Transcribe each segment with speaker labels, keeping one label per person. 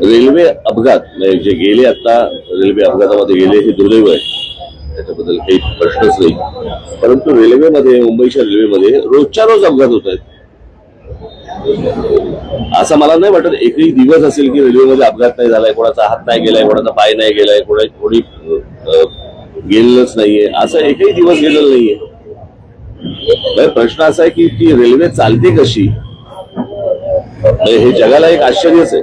Speaker 1: Railway अपघात म्हणजे जे गेले आता रेल्वे अपघातामध्ये गेले हे दुर्दैव आहे. त्याच्याबद्दल काही प्रश्नच नाही. परंतु रेल्वेमध्ये मुंबईच्या रेल्वेमध्ये रोजच्या रोज अपघात होत आहेत. असं मला नाही वाटत एकही दिवस असेल की रेल्वेमध्ये अपघात नाही झालाय कोणाचा हात नाही गेलाय कोणाचा पाय नाही गेलाय कोणा कोणी गेलेलंच नाहीये. असं एकही दिवस गेलेलं नाहीये. प्रश्न असा आहे की ती रेल्वे चालते कशी? हे जगाला एक आश्चर्यच आहे.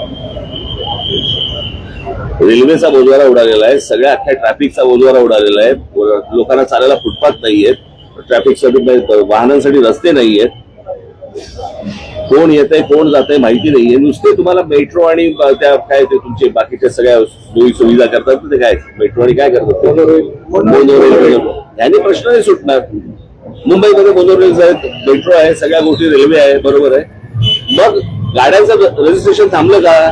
Speaker 1: रेल्वेचा बोजवारा उडालेला आहे. सगळ्या अख्ख्या ट्रॅफिकचा बोजवारा उडालेला आहे. लोकांना चालायला फुटपाथ नाहीयेत. ट्रॅफिकसाठी वाहनांसाठी रस्ते नाहीयेत. कोण येत आहे कोण जात आहे माहिती नाहीये. नुसते तुम्हाला मेट्रो आणि त्या काय ते तुमचे बाकीच्या सगळ्या सोयी सुविधा करतात ते काय? मेट्रो आणि काय करतात मोनोरेल याने प्रश्न नाही सुटणार. मुंबईमध्ये मोनोरेल्स आहेत. मेट्रो आहे. सगळ्या गोष्टी रेल्वे आहे. बरोबर आहे. मग गाड्यांचं रजिस्ट्रेशन थांबलं का?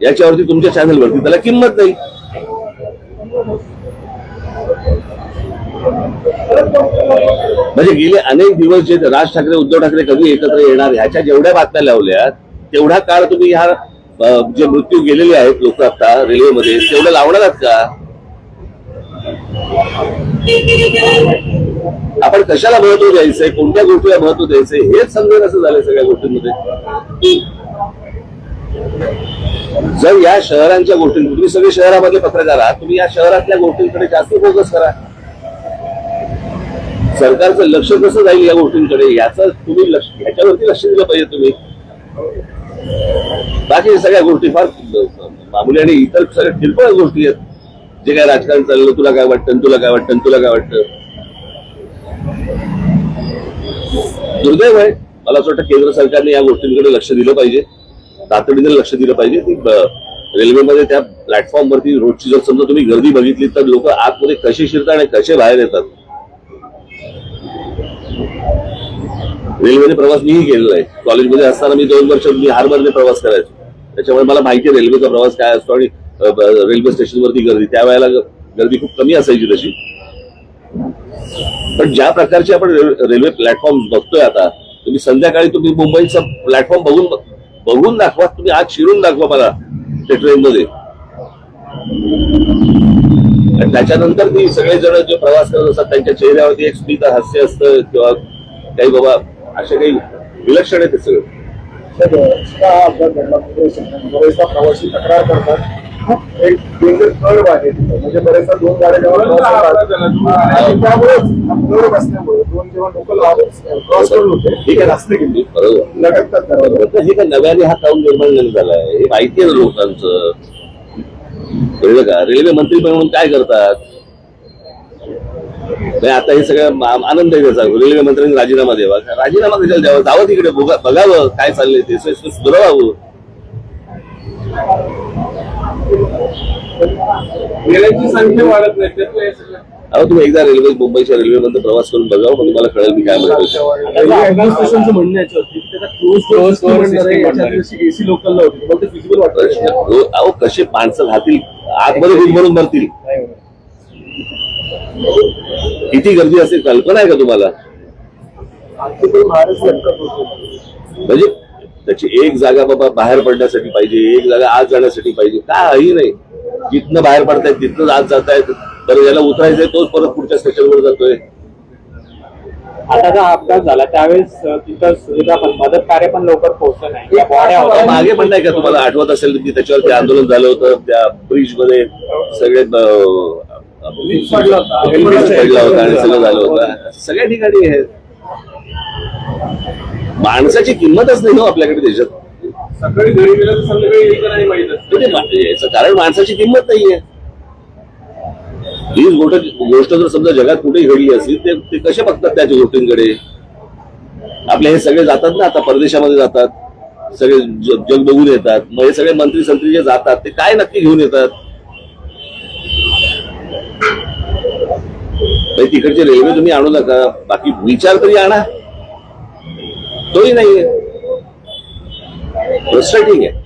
Speaker 1: याच्यावरती तुमच्या चॅनलवरती त्याला किंमत नाही. म्हणजे गेले अनेक दिवस जे राज ठाकरे उद्धव ठाकरे कधी एकत्र येणार ह्याच्या जेवढ्या बातम्या लावल्या तेवढा काळ तुम्ही ह्या जे मृत्यू गेलेले आहेत लोक आता रेल्वेमध्ये तेवढं लावणार आहात का? आपण कशाला महत्त्व द्यायचंय? कोणत्या गोष्टीला महत्त्व द्यायचंय? हेच समजेल असं झालंय सगळ्या गोष्टींमध्ये. जर या शहरांच्या गोष्टी तुम्ही सगळे शहरामध्ये पत्रकार आहात तुम्ही या शहरातल्या गोष्टींकडे जास्त फोकस करा. सरकारचं लक्ष कसं जाईल या गोष्टींकडे याच तुम्ही लक्ष ह्याच्यावरती लक्ष दिलं पाहिजे तुम्ही. बाकी सगळ्या गोष्टी फार मामुली आणि इतर सगळ्या किरकोळ गोष्टी आहेत. जे काय राजकारण चाललं तुला काय वाटतं तुला काय वाटतं तुला काय वाटतं. दुर्दैव आहे. मला असं वाटतं केंद्र सरकारने या गोष्टींकडे लक्ष दिलं पाहिजे. तातडीने लक्ष दिलं पाहिजे की रेल्वेमध्ये त्या प्लॅटफॉर्मवरती रोजची जर समजा तुम्ही गर्दी बघितली तर लोक आतमध्ये कसे शिरतात आणि कसे बाहेर येतात? रेल्वेने प्रवास मीही केलेला आहे. कॉलेजमध्ये असताना मी दोन वर्ष मी हार्बरने प्रवास करायचो. त्याच्यामुळे मला माहिती आहे रेल्वेचा प्रवास काय असतो आणि रेल्वे स्टेशनवरती गर्दी. त्यावेळेला गर्दी खूप कमी असायची तशी. पण ज्या प्रकारचे आपण रेल्वे रेल्वे प्लॅटफॉर्म बघतोय आता तुम्ही संध्याकाळी तुम्ही मुंबईचा प्लॅटफॉर्म बघून बघून दाखवा तुम्ही आज शिरून दाखवा मला त्या ट्रेनमध्ये. आणि त्याच्यानंतर ती सगळेजण जे प्रवास करत असतात त्यांच्या चेहऱ्यावरती एक स्मित हास्य असतं किंवा काही बाबा असे काही विलक्षण आहे ते सगळं.
Speaker 2: अपघात घडला प्रवासी तक्रार करतात. एक डेंजर कर्व आहे म्हणजे दोन गाड्या त्यामुळेच कर्व असल्यामुळे दोन जेव्हा लोकल क्रॉस करून होते
Speaker 1: ठीक आहे
Speaker 2: रस्ते गेली
Speaker 1: हे काय नव्याने हा काऊन निर्माण नाही झालाय हे माहिती आहे लोकांचं कळलं का रेल्वे मंत्री म्हणून काय करतात नाही आता हे सगळं आनंद आहे त्याचा रेल्वे मंत्र्यांनी राजीनामा द्यावा राजीनामा कशाला द्यावा जावं तिकडे बघावं काय चाललंय ते स-
Speaker 3: संख्या वाढत नाही हे
Speaker 1: अहो तुम्ही एकदा रेल्वे मुंबईच्या रेल्वेमध्ये प्रवास करून बघावं मग तुम्हाला कळेल मी काय म्हणतो
Speaker 4: रेल्वे ऍडमिनिस्ट्रेशनचं म्हणणं याच्यावरती की त्याचा क्लोज
Speaker 3: Closed door
Speaker 4: म्हणणार आहे
Speaker 3: system
Speaker 4: याच्यात
Speaker 3: म्हणणार
Speaker 4: जशी एसी लोकलला होती मग ते फिजिबल वाटतं.
Speaker 1: प्रश्न रो- अहो कसे माणसं राहतील? आतमध्ये बिल भरून भरतील. किती गर्दी असेल कल्पना आहे का तुम्हाला? म्हणजे त्याची एक जागा बाबा बाहेर पडण्यासाठी पाहिजे एक जागा आत जाण्यासाठी पाहिजे. काही नाही. जिथनं बाहेर पडतायत तिथनं आत जातायत तर याला उतरायचंय तोच परत पुढच्या स्टेशनवर जातोय.
Speaker 5: आता जो अपघात झाला त्यावेळेस तिथं सुविधा पण मदत कार्य पण लवकर पोहोचलं नाही. बॉड्या होत्या
Speaker 1: मागे पण नाही का तुम्हाला आठवत असेल की त्याच्यावरती आंदोलन झालं होतं त्या ब्रिजमध्ये सगळे
Speaker 3: पडला होता.
Speaker 1: हेल्मेट पडला होता आणि सगळं झालं होतं. सगळ्या ठिकाणी हे माणसाची किंमतच नाही हो आपल्याकडे देशात.
Speaker 3: सकाळी घरी गेलं तर संध्याकाळी येईल का नाही माहीत असतं.
Speaker 1: म्हणजे मा- याचं कारण माणसाची किंमत नाहीये. हीच गोष्ट गोष्ट जर समजा जगात कुठेही घडली असली ते ते कसे बघतात त्याच्या गोष्टींकडे? आपले हे सगळे जातात ना आता परदेशामध्ये जातात. सगळे जग बघून येतात. मग हे सगळे मंत्री संत्री जे जातात ते काय नक्की घेऊन येतात? म्हणजे तिकडची रेल्वे तुम्ही आणू नका. बाकी विचार तरी आणा. तोही नाहीये फ्रस्ट्रेटिंग आहे.